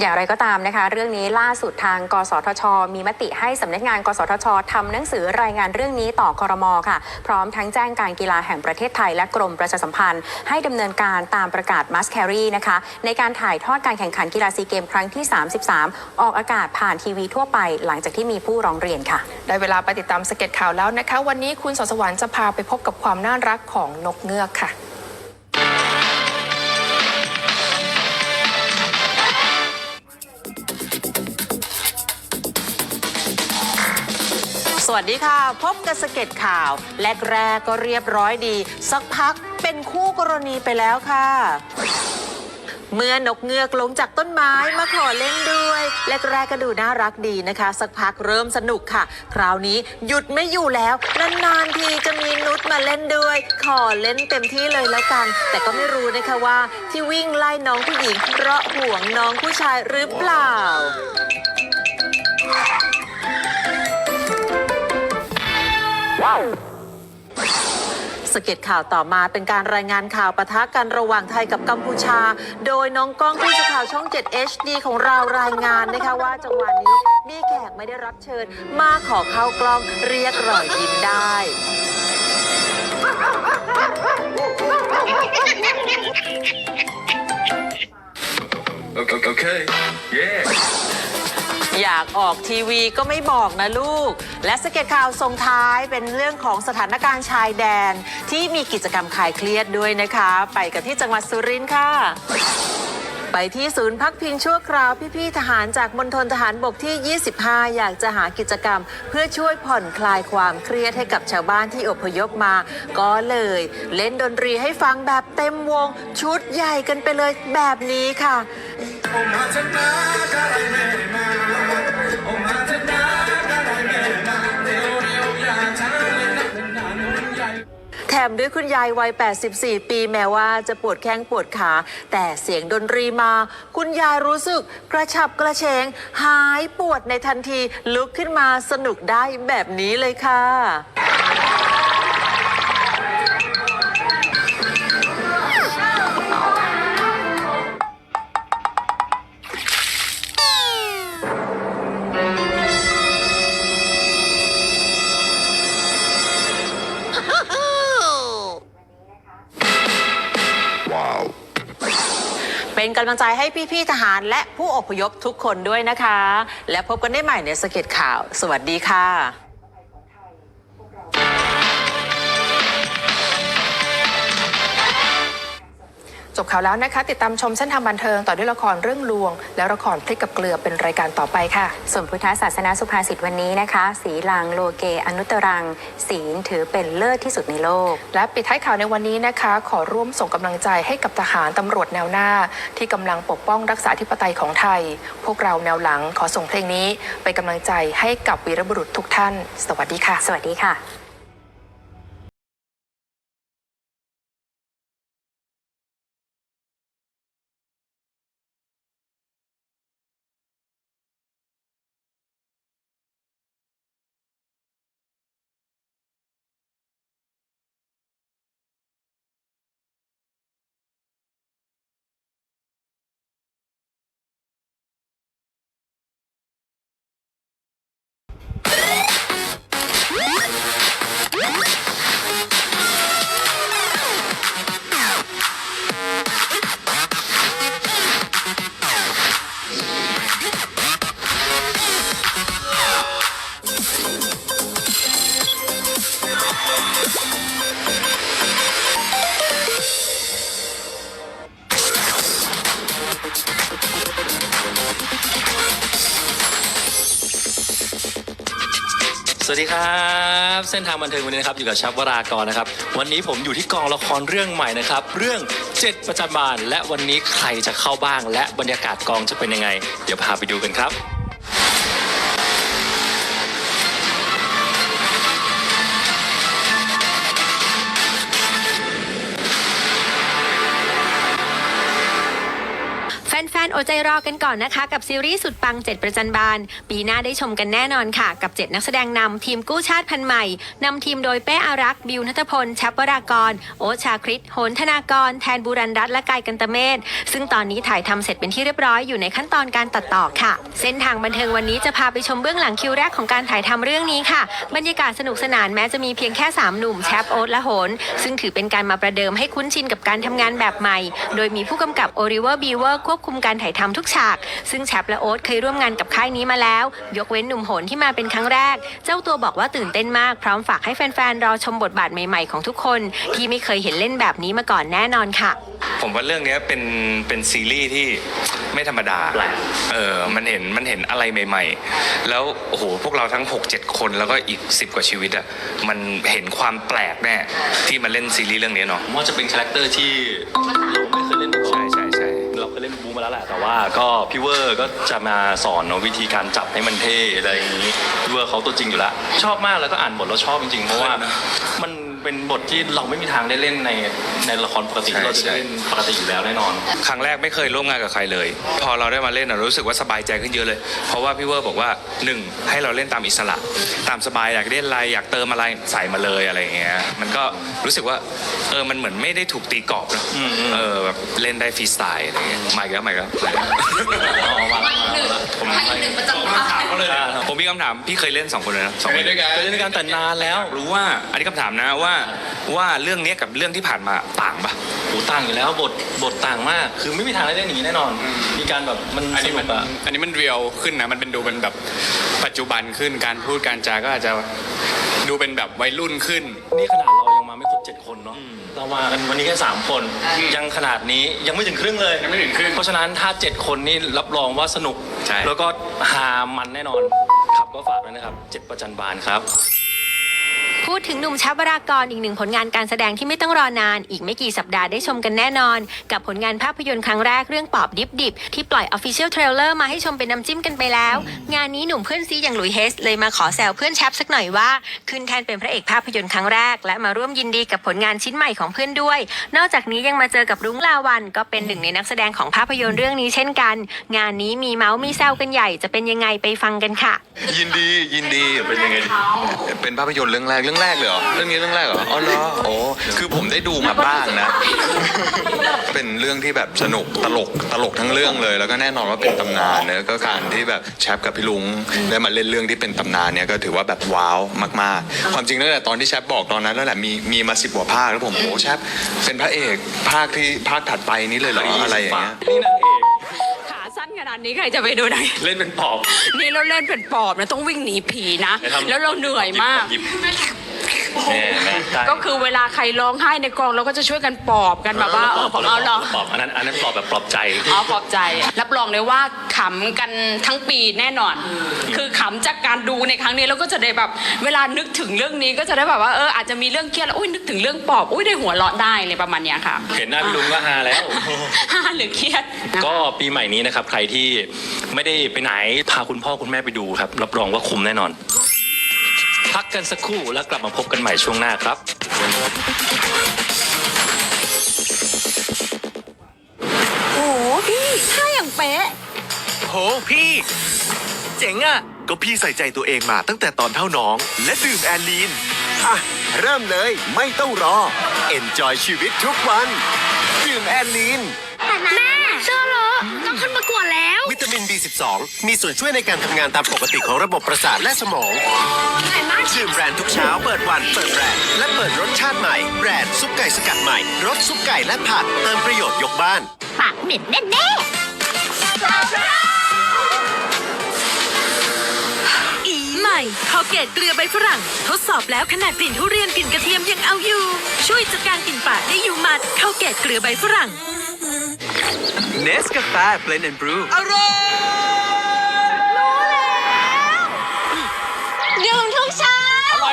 อย่างไรก็ตามนะคะ เรื่องนี้ล่าสุดทาง กสทช มีมติให้สำนักงาน กสทชทำหนังสือรายงานเรื่องนี้ต่อครมค่ะ พร้อมทั้งแจ้งการกีฬาแห่งประเทศไทยและกรมประชาสัมพันธ์ ให้ดำเนินการตามประกาศมัสแครีนะคะ ในการถ่ายทอดการแข่งขันกีฬาซีเกมครั้งที่ 33 ออกอากาศผ่านทีวีทั่วไปหลังจากที่มีผู้ร้องเรียนค่ะ ได้เวลาไปติดตามสเก็ตข่าวแล้วนะคะ วันนี้คุณสสวรรค์จะพาไปพบกับความน่ารักของนกเงือกค่ะ สวัสดีค่ะ พบกับสเก็ตข่าว แรกแรกก็เรียบร้อยดี สักพักเป็นคู่กรณีไปแล้วค่ะ เมื่อนกเงือกลงจากต้นไม้มาขอเล่นด้วยแรกแรกก็ดูน่ารักดีนะคะ สักพักเริ่มสนุกค่ะ คราวนี้หยุดไม่อยู่แล้ว นานๆทีจะมีนุชมาเล่นด้วย ขอเล่นเต็มที่เลยแล้วกัน แต่ก็ไม่รู้นะคะว่า ที่วิ่งไล่น้องผู้หญิงเพราะห่วงน้องผู้ชายหรือเปล่า สเก็ตข่าวต่อมาเป็นการรายงานข่าวปะทะกันระหว่างไทยกับกัมพูชา โดยน้องก้องผู้สื่อข่าวช่อง 7 HD ของเรารายงานนะคะว่าจังหวะนี้มีแขกไม่ได้รับเชิญ มาขอเข้ากล้องเรียกรอยยิ้มได้ อยากออกทีวีก็ไม่บอกนะลูก และสเก็ตข่าวส่งท้ายเป็นเรื่องของสถานการณ์ชายแดน ที่มีกิจกรรมคลายเครียดด้วยนะคะ ไปกันที่จังหวัดสุรินทร์ค่ะ ไปที่ศูนย์พักพิงชั่วคราวพี่ๆทหารจากมณฑลทหารบกที่ 25 อยากจะหากิจกรรม เพื่อช่วยผ่อนคลายความเครียดให้กับชาวบ้านที่อพยพมา ก็เลยเล่นดนตรีให้ฟังแบบเต็มวงชุดใหญ่กันไปเลยแบบนี้ค่ะ แถมด้วยคุณยายวัย 84 ปีแม้ว่าจะปวดแข้งปวดขา แต่เสียงดนตรีมา คุณยายรู้สึกกระฉับกระเฉง หายปวดในทันทีลุกขึ้นมาสนุกได้แบบนี้เลยค่ะ เป็นกำลังใจให้พี่ๆทหารและผู้อพยพทุกคนด้วยนะคะ และพบกันได้ใหม่ในสเก็ตข่าว สวัสดีค่ะ จบข่าวแล้วนะคะ ติดตามชมเส้นทางบันเทิงต่อด้วยละครเรื่องลวง และละครพลิกกับเกลือเป็นรายการต่อไปค่ะ ส่วนพุทธศาสนาสุภาษิตวันนี้นะคะ สีลังโลเกอนุตรัง ศีลถือเป็นเลิศที่สุดในโลก และปิดท้ายข่าวในวันนี้นะคะ ขอร่วมส่งกำลังใจให้กับทหารตำรวจแนวหน้า ที่กำลังปกป้องรักษาธิปไตยของไทย พวกเราแนวหลังขอส่งเพลงนี้ไปนกำลังใจให้กับวีรบุรุษทุกท่าน สวัสดีค่ะ สวัสดีค่ะ สวัสดีครับ เส้นทางบันเทิงวันนี้นะครับอยู่กับชับวรากรนะครับ วันนี้ผมอยู่ที่กองละครเรื่องใหม่นะครับ เรื่องเจ็ดประจันบานและวันนี้ใครจะเข้าบ้าง และบรรยากาศกองจะเป็นยังไง เดี๋ยวพาไปดูกันครับ อดใจรอกันก่อนนะคะ กับซีรีส์สุดปัง 7 ประจันบาน ปีหน้าได้ชมกันแน่นอนค่ะ กับ 7 นักแสดงนำทีมกู้ชาติพันใหม่นำทีมโดยเป้อารักษ์บิวนัทพลชับวรากร โอชาคริตโหนธนากร แทนบุรันรัตน์และกายกันตเมศซึ่งตอนนี้ถ่ายทำเสร็จเป็นที่เรียบร้อยอยู่ในขั้นตอนการตัดต่อค่ะ เส้นทางบันเทิงวันนี้จะพาไปชมเบื้องหลังคิวแรกของการถ่ายทำเรื่องนี้ค่ะ บรรยากาศสนุกสนานแม้จะมีเพียงแค่3หนุ่มแชปโอ๊ตและโหนซึ่งถือเป็นการมาประเดิมให้คุ้นชินกับการทำงานแบบใหม่ โดยมีผู้กำกับโอริเวอร์บีเวอร์ควบคุมการถ่ายทำทุกฉาก ซึ่งแชปและโอ๊ตเคยร่วมงานกับค่ายนี้มาแล้ว ยกเว้นหนุ่มโหนที่มาเป็นครั้งแรก เจ้าตัวบอกว่าตื่นเต้นมากพร้อมฝากให้แฟนๆรอชมบทบาทใหม่ๆของทุกคน ที่ไม่เคยเห็นเล่นแบบนี้มาก่อนแน่นอนค่ะ ผมว่าเรื่องเนี้ยเป็นเป็นซีรีส์ที่ไม่ธรรมดาแปลกเออมันเห็นมันเห็นอะไรใหม่ ๆ แล้วโอ้โหพวกเราทั้ง 6 7 คนแล้วก็อีก 10 กว่าชีวิตอะมันเห็นความแปลกแน่ที่มาเล่นซีรีส์เรื่องนี้เนาะผมว่าจะเป็นคาแรคเตอร์ที่ มาแล้วแหละแต่ว่าก็พี่เวอร์ก็จะมาสอนเนาะวิธีการจับให้มันเท่อะไรอย่างนี้พี่เวอร์เขาตัวจริงอยู่แล้วชอบมากแล้วก็อ่านบทแล้วชอบจริงๆเพราะว่ามัน เป็นบทที่เราไม่มีทางได้เล่นในในละครปกติที่เราจะได้เล่นปกติอยู่แล้วแน่นอน ครั้งแรกไม่เคยร่วมงานกับใครเลย พอเราได้มาเล่นอะรู้สึกว่าสบายใจขึ้นเยอะเลย เพราะว่าพี่เวอร์บอกว่าหนึ่งให้เราเล่นตามอิสระ ตามสบายอยากเล่นอะไรอยากเติมอะไรใส่มาเลยอะไรอย่างเงี้ยมันก็รู้สึกว่าเออมันเหมือนไม่ได้ถูกตีกรอบนะอืมอืม เออแบบเล่นได้ฟรีสไตล์อะไรเงี้ยมาอีกแล้วมาอีกแล้วอ๋อมาแล้วมาแล้วผมไม่หนึ่งประจำภาพเลยผมมีคำถามพี่เคยเล่นสองคนเลยนะสองคนเคยเล่นด้วยกันแต่นานแล้วรู้ว่าอันนี้คำถามนะว่าว่าเรื่องเนี้ยกับเรื่องที่ผ่านมาต่างปะ โหต่างอยู่แล้วบทบทต่างมาก คือไม่มีทางได้เล่นอย่างนี้แน่นอน มีการแบบมันอันสนี้นุมันกอะอันนี้มันเรียวขึ้นนะ มันเป็นดูเป็นแบบปัจจุบันขึ้น การพูดการจาก็อาจจะดูเป็นแบบวัยรุ่นขึ้น นี่ขนาดเรายังมาไม่ครบเจ็ดคนเนาะเรามากันวันนี้แค่สามคน ยังขนาดนี้ยังไม่ถึงครึ่งเลยยังไม่ถึงครึ่งเพราะฉะนั้นถ้าเจ็ดคนนี่รับรองว่าสนุก ใช่ แล้วก็ฮามันแน่นอน ครับก็ฝากด้วยนะครับเจ็ดประจันบานครับ พูดถึงหนุ่มชับวรากรอีกหนึ่งผลงานการแสดงที่ไม่ต้องรอนาน อีกไม่กี่สัปดาห์ได้ชมกันแน่นอน กับผลงานภาพยนตร์ครั้งแรกเรื่องปอบดิบดิบที่ปล่อย Official Trailer มาให้ชมเป็นน้ำจิ้มกันไปแล้ว งานนี้หนุ่มเพื่อนซีอย่างหลุยเฮสเลยมาขอแซวเพื่อนแชปสักหน่อยว่า ขึ้นแทนเป็นพระเอกภาพยนตร์ครั้งแรก และมาร่วมยินดีกับผลงานชิ้นใหม่ของเพื่อนด้วย นอกจากนี้ยังมาเจอกับรุ้งลาวัน ก็เป็นหนึ่งในนักแสดงของภาพยนตร์เรื่องนี้เช่นกัน งานนี้มีเมาส์มีแซวกันใหญ่จะเป็นยังไงไปฟังกันค่ะ ยินดียินดีเป็นยังไงเป็นภาพยนตร์เรื่องแรกเรื่องแรกเลยเหรอเรื่องนี้เรื่องแรกเหรออ๋อเหรอโอ้คือผมได้ดูมาบ้างนะ เป็นเรื่องที่แบบสนุกตลกตลกทั้งเรื่องเลย แล้วก็แน่นอนว่าเป็นตำนานเนอะก็การที่แบบแชปกับพี่ลุงได้มาเล่นเรื่องที่เป็นตำนานเนี่ยก็ถือว่าแบบว้าวมากๆ ความจริงตั้งแต่ตอนที่แชปบอกตอนนั้นแล้วแหละมีมีมาสิบกว่าภาคแล้วผมโอ้แชปเป็นพระเอกภาคที่ภาคถัดไปนี้เลยเหรออะไรอย่างเงี้ย นี่นางเอกขาสั้นขนาดนี้ใครจะไปดูได้ เล่นเป็นปอบ นี่เราเล่นเป็นปอบนะต้องวิ่งหนีผีนะไปทำแล้วเราเหนื่อยมาก หยิบแน่แน่ใช่ก็คือเวลาใครร้องไห้ในกองเราก็จะช่วยกันปอบกันแบบว่าเออเอาเหรอปอบอันนั้นอันนั้นปอบแบบปลอบใจ อ๋อปลอบใจ รับรองเลยว่าขำกันทั้งปีแน่นอน คือขำจากการดูในครั้งนี้แล้วก็จะได้แบบเวลานึกถึงเรื่องนี้ก็จะได้แบบว่าเอออาจจะมีเรื่องเครียดแล้วอุ้ยนึกถึงเรื่องปอบอุ้ยได้หัวเราะได้เลยประมาณเนี้ยค่ะเห็นหน้าพี่ลุงก็ฮาแล้ว ฮ่าหรือเครียดนะคะ ก็ปีใหม่นี้นะครับ ใครที่ไม่ได้ไปไหนพาคุณพ่อคุณแม่ไปดูครับ รับรองว่าคุ้มแน่นอน พักกันสักครู่แล้วกลับมาพบกันใหม่ช่วงหน้าครับ โอ้โหพี่ท่าอย่างเป๊ะ โหพี่ เจ๋งอะ ก็พี่ใส่ใจตัวเองมาตั้งแต่ตอนเท่าน้อง และดื่มแอลลีน อะ เริ่มเลยไม่ต้องรอ Enjoy ชีวิตทุกวัน ดื่มแอลลีน แม่ เชื่อเหรอต้องขึ้นประกวดแล้ว วิตามิน B12 มีส่วนช่วยในการทำงานตามปกติของระบบประสาทและสมองดื่มแบรนด์ทุกเช้า เปิดวัน เปิดแบรนด์และเปิดรสชาติใหม่ แบรนด์ซุปไก่สกัดใหม่ รสซุปไก่และผักเติมประโยชน์ยกบ้าน ปากเหม็นแน่แน่ใหม่คอเกตเกลือใบฝรั่ง ทดสอบแล้วขนาดกลิ่นทุเรียนกลิ่นกระเทียมยังเอาอยู่ ช่วยจัดการกลิ่นปากได้อยู่หมัดคอเกตเกลือใบฝรั่ง เนสกาแฟเบลนด์แอนด์บรูดื่มทุกเช้าหอ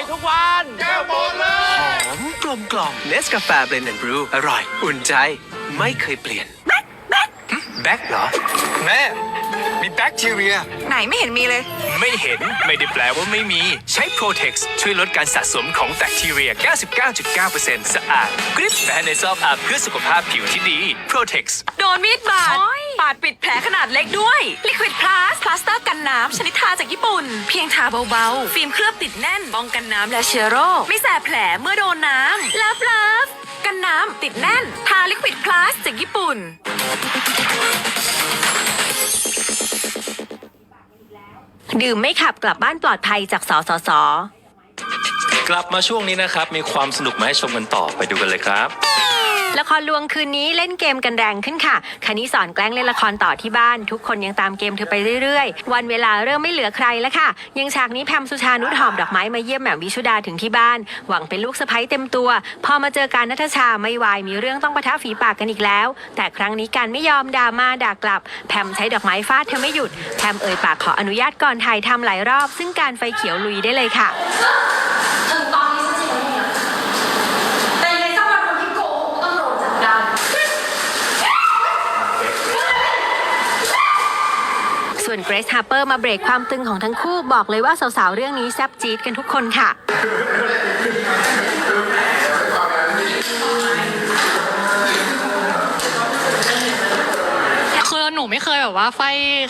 มกลมกล่อมเนสกาแฟเบลนด์แอนด์บรูอร่อย อุ่นใจ ไม่เคยเปลี่ยน แบ็คแบ็คแบ็คเหรอ แม่ มีแบคทีเรีย ไหนไม่เห็นมีเลย ไม่เห็นไม่ได้แปลว่าไม่มีใช้ Protex ช่วยลดการสะสมของแบคทีเรีย 99.9%สะอาดกริปแบนในซอกอัพเพื่อสุขภาพผิวที่ดี Protex โดนมีดบาดปาดปิดแผลขนาดเล็กด้วย Liquid Plus พลาสเตอร์กันน้ำชนิดทาจากญี่ปุ่น เพียงทาเบาๆ ฟิล์มเคลือบติดแน่นป้องกันน้ำและเชื้อโรค ไม่แสบแผลเมื่อโดนน้ำลับลับกันน้ำติดแน่น ทา Liquid Plus จากญี่ปุ่น ดื่มไม่ขับกลับบ้านปลอดภัยจากสสส กลับมาช่วงนี้นะครับ มีความสนุกมาให้ชมกันต่อไปดูกันเลยครับ ละครลวงคืนนี้เล่นเกมกันแรงขึ้นค่ะคณิสอนแกล้งเล่นละครต่อที่บ้าน ทุกคนยังตามเกมเธอไปเรื่อยๆ วันเวลาเริ่มไม่เหลือใครแล้วค่ะ ยังฉากนี้แพมสุชานุชหอมดอกไม้มาเยี่ยมแหม่มวิชุดาถึงที่บ้าน หวังเป็นลูกสะใภ้เต็มตัว พอมาเจอการนัทชาไม่วายมีเรื่องต้องปะทะฝีปากกันอีกแล้ว แต่ครั้งนี้การไม่ยอมด่ามาด่ากลับ แพมใช้ดอกไม้ฟาดเธอไม่หยุด แพมเอ่ยปากขออนุญาตก่อนถ่ายทำหลายรอบ ซึ่งการไฟเขียวลุยได้เลยค่ะ วนเกรซฮาร์เปอร์มาเบรกความตึงของทั้งคู่บอกเลยว่าสาวๆเรื่องนี้แซบจี๊ดกันทุกคนค่ะ ไม่เคยแบบว่าไฟ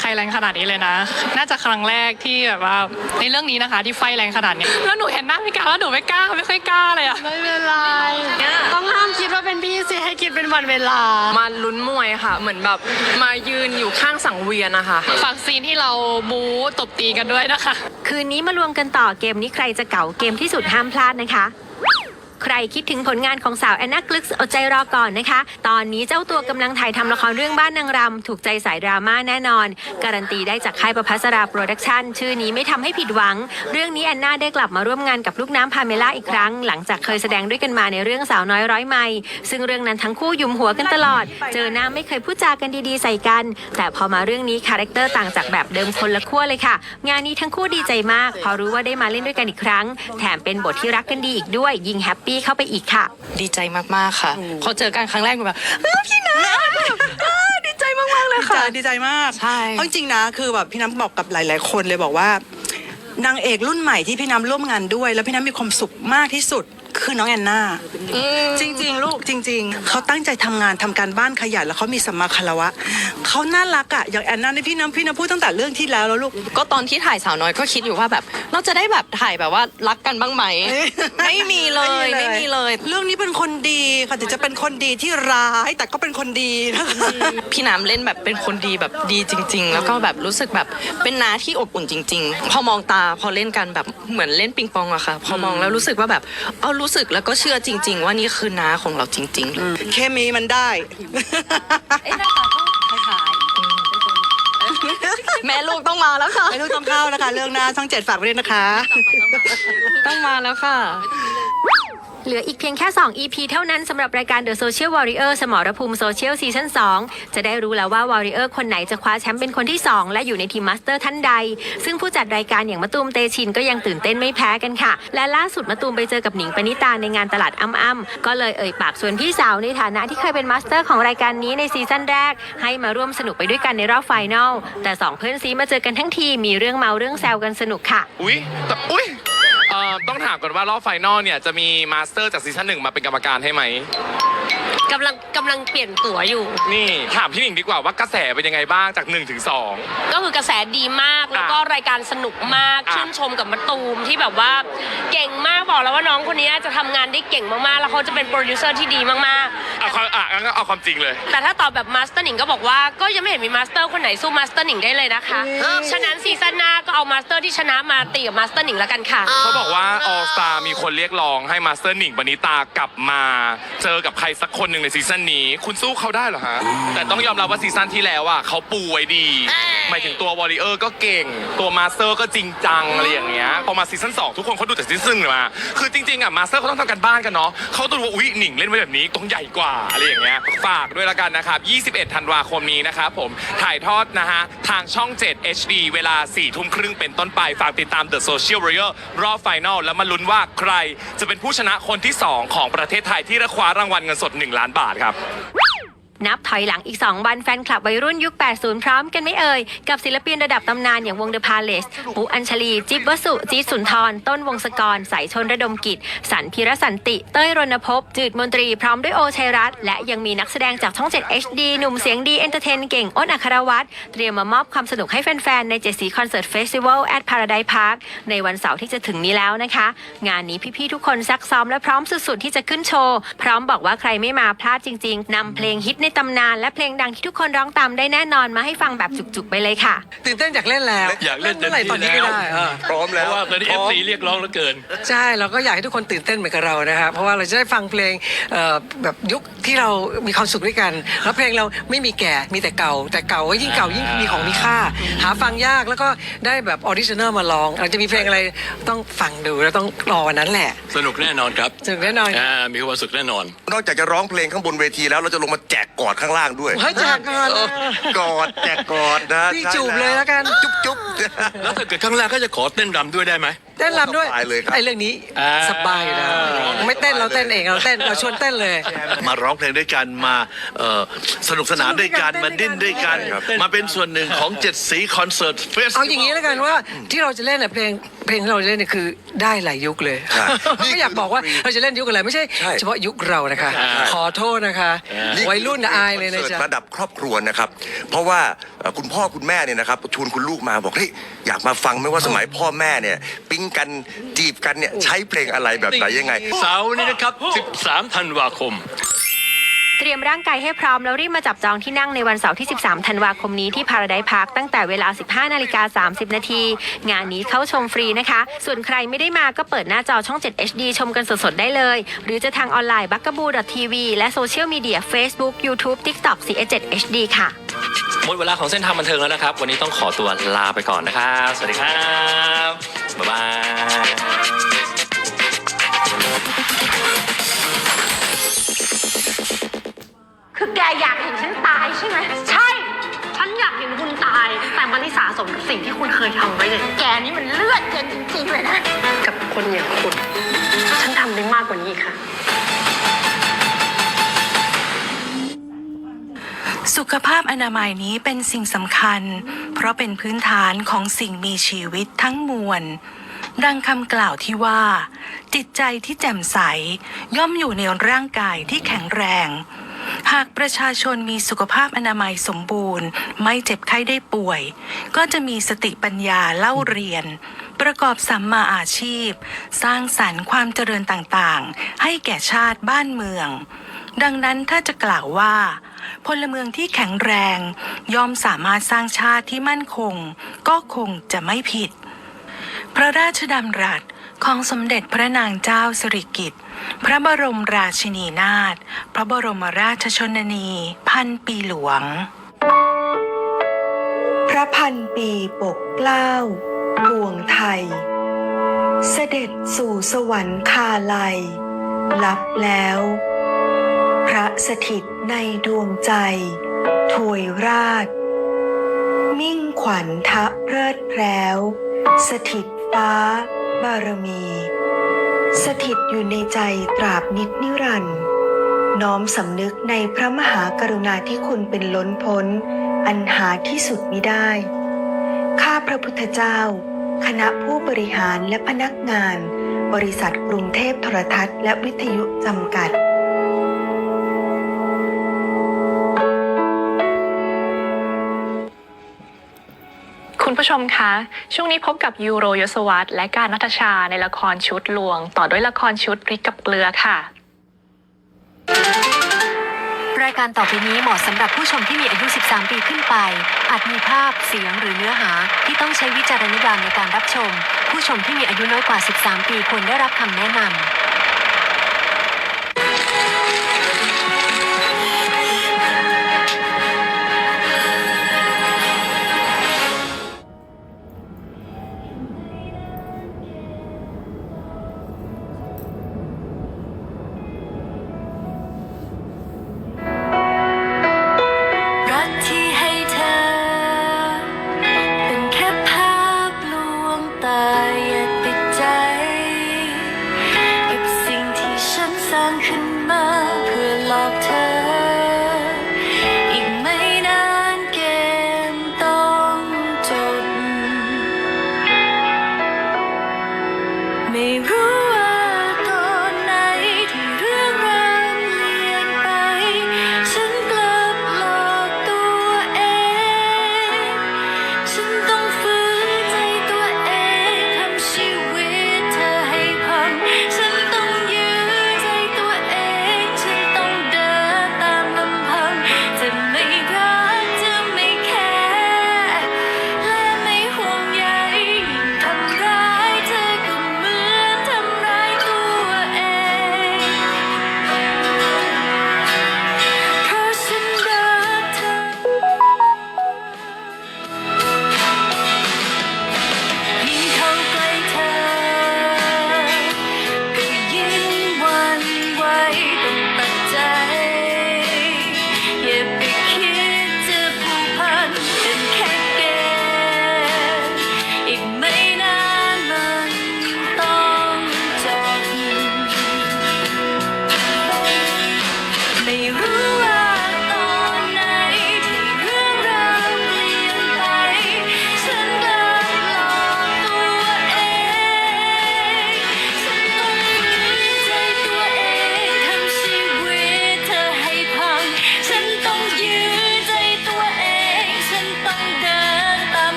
ใครแรงขนาดนี้เลยนะ น่าจะครั้งแรกที่แบบว่าในเรื่องนี้นะคะ ที่ไฟแรงขนาดนี้แล้วหนูเห็นหน้าพี่กาแล้วหนูไม่กล้าไม่ค่อยกล้าเลยอะไม่เป็นไรต้องห้ามคิดว่าเป็นพี่สิให้คิดเป็นวันเวลา มาลุ้นมวยค่ะ เหมือนแบบมายืนอยู่ข้างสังเวียนนะคะฝากซีนที่เราบู๊ตบตีกันด้วยนะคะ คืนนี้มารวมกันต่อเกมนี้ใครจะเก่าเกมที่สุดห้ามพลาดนะคะ ใครคิดถึงผลงานของสาวแอนนากลึกอดใจรอก่อนนะคะ ตอนนี้เจ้าตัวกำลังถ่ายทำละครเรื่องบ้านนางรำถูกใจสายดราม่าแน่นอน การันตีได้จากค่ายประภัสราโปรดักชั่นชื่อนี้ไม่ทำให้ผิดหวัง เรื่องนี้แอนนาได้กลับมาร่วมงานกับลูกน้ำพาเมล่าอีกครั้ง หลังจากเคยแสดงด้วยกันมาในเรื่องสาวน้อยร้อยไมล์ซึ่งเรื่องนั้นทั้งคู่ยุมหัวกันตลอด เจอหน้าไม่เคยพูดจากันดีๆ ใส่กัน แต่พอมาเรื่องนี้คาแรคเตอร์ต่างจากแบบเดิมคนละขั้วเลยค่ะ งานนี้ทั้งคู่ดีใจมาก พอรู้ว่าได้มาเล่นด้วยกันอีกครั้ง แถมเป็นบทที่รักกันดีอีกด้วยยิ่งแฮปปี้เข้าไปอีกค่ะ ดีใจมาก ๆ ค่ะพอเจอกันครั้งแรกหนูแบบเออพี่นะเออดีใจมาก ๆ เลยค่ะ ดีใจมากใช่เพราจริงๆนะ คือแบบพี่น้ำบอกกับหลาย ๆ คนเลยบอกว่านางเอกรุ่นใหม่ที่พี่น้ำร่วมงานด้วย แล้วพี่น้ำมีความสุขมากที่สุด คือน้องแอนนาจริง ๆ ลูกจริง ๆ เขาตั้งใจทำงานทำการบ้านขยันแล้วเขามีสัมมาคารวะเขาน่ารักอะอย่างแอนนาเนี่ยพี่น้ำพี่น้ำพูดตั้งแต่เรื่องที่แล้วแล้วลูก ก็ตอนที่ถ่ายสาวน้อยก็คิดอยู่ว่าแบบ เราจะได้แบบถ่ายแบบว่ารักกันบ้างไหม ไม่มีเลยไม่มีเลย เรื่องนี้เป็นคนดีค่ะถึงจะเป็นคนดีที่ร้ายแต่ก็เป็นคนดีนะคะพี่น้ำเล่นแบบเป็นคนดีแบบดีจริง ๆ แล้วก็แบบรู้สึกแบบเป็นน้าที่อบอุ่นจริง ๆ พอมองตาพอเล่นกันแบบเหมือนเล่นปิงปองอะค่ะ พอมองแล้วรู้สึกว่าแบบเอารู้สึกแล้วก็เชื่อจริง ๆ ว่านี่คือน้าของเราจริงๆเคมีมันได้แม่ลูกต้องมาแล้วค่ะ ไม่รู้ต้องเข้านะคะ เรื่องหน้าช่องเจ็ดฝากไว้ด้วยนะคะต้องมาแล้วค่ะ เหลืออีกเพียงแค่ 2 EP เท่านั้นสำหรับรายการ The Social Warrior สมรภูมิโซเชียลซีซั่น2จะได้รู้แล้วว่า Warrior คนไหนจะคว้าแชมป์เป็นคนที่ 2 และอยู่ในทีมมาสเตอร์ท่านใด ซึ่งผู้จัดรายการอย่างมะตูมเตชินก็ยังตื่นเต้นไม่แพ้กันค่ะ และล่าสุดมะตูมไปเจอกับหนิงปณิตาในงานตลาดอ้ำๆก็เลยเอ่ยปากส่วนพี่สาวในฐานะที่เคยเป็นมาสเตอร์ของรายการนี้ในซีซั่นแรก ให้มาร่วมสนุกไปด้วยกันในรอบไฟนอลแต่สองเพื่อนซีมาเจอกันทั้งทีมีเรื่องเมาเรื่องแซวกันสนุกค่ะ อุ๊ยแต่อุ๊ย ต้องถามก่อนว่ารอบไฟนอลเนี่ยจะมีมาสเตอร์จากซีซั่นหนึ่งมาเป็นกรรมการให้ไหม กำลังกำลังเปลี่ยนตั๋วอยู่ นี่ถามพี่หนิงดีกว่าว่ากระแสเป็นยังไงบ้างจาก1นถึงสก็คือกระแสดีมากแล้วก็รายการสนุกมาก อะชื่นชมกับมะตูมที่แบบว่าเก่งมากบอกแล้วว่าน้องคนนี้จะทำงานได้เก่งมากๆ แล้วเขาจะเป็นโปรดิวเซอร์ที่ดีมากเอาความอะงั้นก็เอาความจริงเลยๆแต่ถ้าตอบแบบมาสเตอร์หนิงก็บอกว่าก็ยังไม่เห็นมีมาสเตอร์คนไหนสู้มาสเตอร์หนิงได้เลยนะคะฉะนั้นซีซั่นหน้าก็เอามาสเตอร์ที่ชนะมาตีกับมาสเตอร์หนิงแล้วกันค่ะ เขาบอกว่าออสตามีคนเรียกร้องให้มาสเตอร์หนิงปณิตากลับมา เจอกับใครสักคนหนึ่งในซีซั่นนี้ คุณสู้เขาได้เหรอฮะ แต่ต้องยอมรับว่าซีซั่นที่แล้วอะเขาปูไว้ดี หมายถึงตัววอริเออร์ก็เก่ง ตัวมาสเตอร์ก็จริงจังอะไรอย่างเงี้ย พอมาซีซั่น2ทุกคนเขาดูแต่ซีซั่นหนึ่งมา คือจริงๆอะมาสเตอร์เขาต้องทำกันบ้านกันเนาะเขาต้องรู้ว่าอุ๊ยหนิงเล่นไว้แบบนี้ต้องใหญ่กว่าอะไรอย่างเงี้ย ฝากด้วยละกันนะครับ 21 ธันวาคมนี้นะครับผม ถ่ายทอดนะฮะทางช่อง 7 HD เวลา4ทุ่มครึ่งเป็นต้นไป ฝากติดตาม The Social Warrior รอบไฟนอลแล้วมาลุ้นว่าใคร จะเป็นผู้ชนะคนที่2ของประเทศไทยที่ได้คว้ารางวัลเงินสด 1 ล้านบาทครับ นับถอยหลังอีก 2 วันแฟนคลับวัยรุ่นยุค 80 พร้อมกันไม่เอ่ย กับศิลปินระดับตำนานอย่างวงเดอะพาเลสปูอัญชลี จิ๊บวสุจีสุนทร ต้นวงศกร สายชนระดมกิจ สันพิรสันติ เต้ยรณพบ จืดมนตรีพร้อมด้วยโอชัยรัตน์และยังมีนักแสดงจากช่อง 7 HD หนุ่มเสียงดีเอนเตอร์เทนเก่งอ้นอัครวัตรเตรียมมามอบความสนุกให้แฟนๆในเจ็ดสีคอนเสิร์ตเฟสติวัลแอดพาราไดพาร์คในวันเสาร์ที่จะถึงนี้แล้วนะคะ งานนี้พี่ๆทุกคนซักซ้อมและพร้อมสุดๆที่จะขึ้นโชว์พร้อมบอกว่าใครไม่มาพลาดจริง ๆนำเพลงฮิตในตำนานและเพลงดังที่ทุกคนร้องตามได้แน่นอนมาให้ฟังแบบจุกๆไปเลยค่ะ ตื่นเต้นอยากเล่นแล้วอยากเล่นเมื่อไหร่ตอนนี้ก็ได้เออพร้อมแล้วเพราะว่าตอนนี้เอฟซีเรียกร้องเหลือเกิน ใช่เราก็อยากให้ทุกคนตื่นเต้นเหมือนกับเรานะครับเพราะว่าเราจะได้ฟังเพลงเอ่อแบบยุคที่เรามีความสุขด้วยกัน แล้วเพลงเราไม่มีแก่มีแต่เก่า แต่เก่าก็ยิ่งเก่ายิ่งมีของมีค่า หาฟังยากแล้วก็ได้แบบออริจินัลมาลองเราจะมีเพลงอะไรต้องฟังดูแล้วต้องรอวันนั้นแหละ สนุกแน่นอนครับสนุกแน่นอน อ่ามีความสุขแน่นอน นอกจากจะร้องเพลงข้างบนเวทีแล้วเราจะลงมาแจกกอดข้างล่างด้วยเฮ้ยแจกก่อนเกอดแจกกอดนะพี่ใช่จูบเลยแล้วกัน จุ๊บจุ๊บแล้วถ้าเกิดข้างล่างก็จะขอเต้นรำด้วยได้ไหม เต้นรำด้วยสบายเลยครับ ไอ้เรื่องนี้อ่า สบายอยู่แล้วไม่เต้นเราเต้นเองเราเต้นเราชวนเต้นเลย มาร้องเพลงด้วยกันมาเอ่อสนุกสนานด้วยกันสนุกด้วยกันมาดิ้นด้วยกันครับมาเป็นส่วนหนึ่งของเจ็ดสีคอนเสิร์ตเฟส เอาอย่างนี้แล้วกันว่าที่เราจะเล่นน่ะเพลงเพลงที่เราจะเล่นเนี่ยคือได้หลายยุคเลยใช่ไม่อยากบอกว่าเราจะเล่นยุคอะไรไม่ใช่ ใช่เฉพาะยุคเรานะคะขอโทษนะคะวัยรุ่นน่ะอายเลยนะคอนสิจ๊ะร์ตระดับครอบครัวนะครับ เพราะว่าเอ่อคุณพ่อคุณแม่เนี่ยนะครับชวนคุณลูกมาบอกเฮ้ยอยากมาฟังไหม่ว่าสมัยพ่อแม่เนี่ย ปิ๊งกันจีบกันเนี่ยใช้เพลงอะไรแบบไหนยังไง เสาร์นี้นะครับ 13 ธันวาคม เตรียมร่างกายให้พร้อมแล้วรีบมาจับจองที่นั่งในวันเสาร์ที่ 13 ธันวาคมนี้ที่พาราไดพาร์คตั้งแต่เวลา 15 นาฬิกา 30 นาที งานนี้เข้าชมฟรีนะคะ ส่วนใครไม่ได้มาก็เปิดหน้าจอช่อง 7 HD ชมกันสดๆ ได้เลย หรือจะทางออนไลน์ b u g a b o o TV และโซเชียลมีเดีย Facebook YouTube TikTok CS7 HD ค่ะ หมดเวลาของเส้นทางบันเทิงแล้วนะครับ วันนี้ต้องขอตัวลาไปก่อนนะครับ สวัสดีครับ บ๊ายบาย แกอยากเห็นฉันตายใช่ไหม ใช่ ฉันอยากเห็นคุณตาย แต่มันที่สะสมกับสิ่งที่คุณเคยทำไว้เลย แกนี่มันเลือดเย็นจริงๆเลยนะ กับคนอย่างคุณ ฉันทำได้มากกว่านี้อีกค่ะ สุขภาพอนามัยนี้เป็นสิ่งสำคัญ เพราะเป็นพื้นฐานของสิ่งมีชีวิตทั้งมวล ดังคำกล่าวที่ว่า จิตใจที่แจ่มใส ย่อมอยู่ในร่างกายที่แข็งแรง หากประชาชนมีสุขภาพอนามัยสมบูรณ์ ไม่เจ็บไข้ได้ป่วย ก็จะมีสติปัญญาเล่าเรียน ประกอบสัมมาอาชีพ สร้างสรรค์ความเจริญต่างๆ ให้แก่ชาติบ้านเมือง ดังนั้นถ้าจะกล่าวว่าพลเมืองที่แข็งแรงย่อมสามารถสร้างชาติที่มั่นคง ก็คงจะไม่ผิด พระราชดำรัสของสมเด็จพระนางเจ้าสิริกิติ์ พระบรมราชินีนาถ พระบรมราชชนนี พันปีหลวง พระพันปีปกเกล้าห่วงไทย เสด็จสู่สวรรคาลัย ลับแล้ว พระสถิตในดวงใจถวยราช มิ่งขวัญทะเพลิดแพร้ว สถิตฟ้าบารมี สถิตอยู่ในใจตราบนิดนิรันดร์น้อมสำนึกในพระมหากรุณาที่คุณเป็นล้นพ้น อันหาที่สุดมิได้ ข้าพระพุทธเจ้า คณะผู้บริหารและพนักงาน บริษัทกรุงเทพโทรทัศน์และวิทยุจำกัด คุณผู้ชมคะ ช่วงนี้พบกับยูโรยศวัตและการนัทชาในละครชุดลวง ต่อด้วยละครชุดพริกกับเกลือค่ะ รายการต่อไปนี้เหมาะสำหรับผู้ชมที่มีอายุ 13 ปีขึ้นไป อาจมีภาพเสียงหรือเนื้อหาที่ต้องใช้วิจารณญาณในการรับชม ผู้ชมที่มีอายุน้อยกว่า 13 ปีควรได้รับคำแนะนำ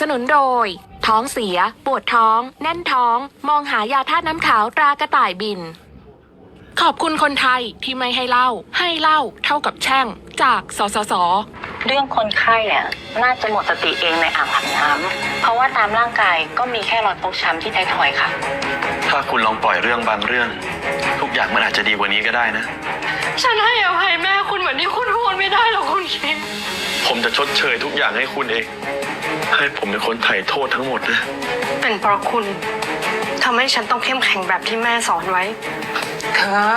สนับสนุนโดย ท้องเสีย ปวดท้อง แน่นท้อง มองหายาธาตุน้ำขาวตรากระต่ายบิน ขอบคุณคนไทยที่ไม่ให้เหล่า ให้เหล่าเท่ากับแช่ง จากสสส เรื่องคนไข้เนี่ยน่าจะหมดสติเองในอ่างอาบน้ำเพราะว่าตามร่างกายก็มีแค่รอยฟกช้ำที่ไทยทอยค่ะ ถ้าคุณลองปล่อยเรื่องบางเรื่อง ทุกอย่างมันอาจจะดีกว่านี้ก็ได้นะ ฉันให้อภัยแม่คุณเหมือนที่คุณพูดไม่ได้หรอกคุณคิม ผมจะชดเชยทุกอย่างให้คุณเอง ให้ผมเป็นคนไถ่โทษทั้งหมดนะ เป็นเพราะคุณทำให้ฉันต้องเข้มแข็งแบบที่แม่สอนไว้ เธอ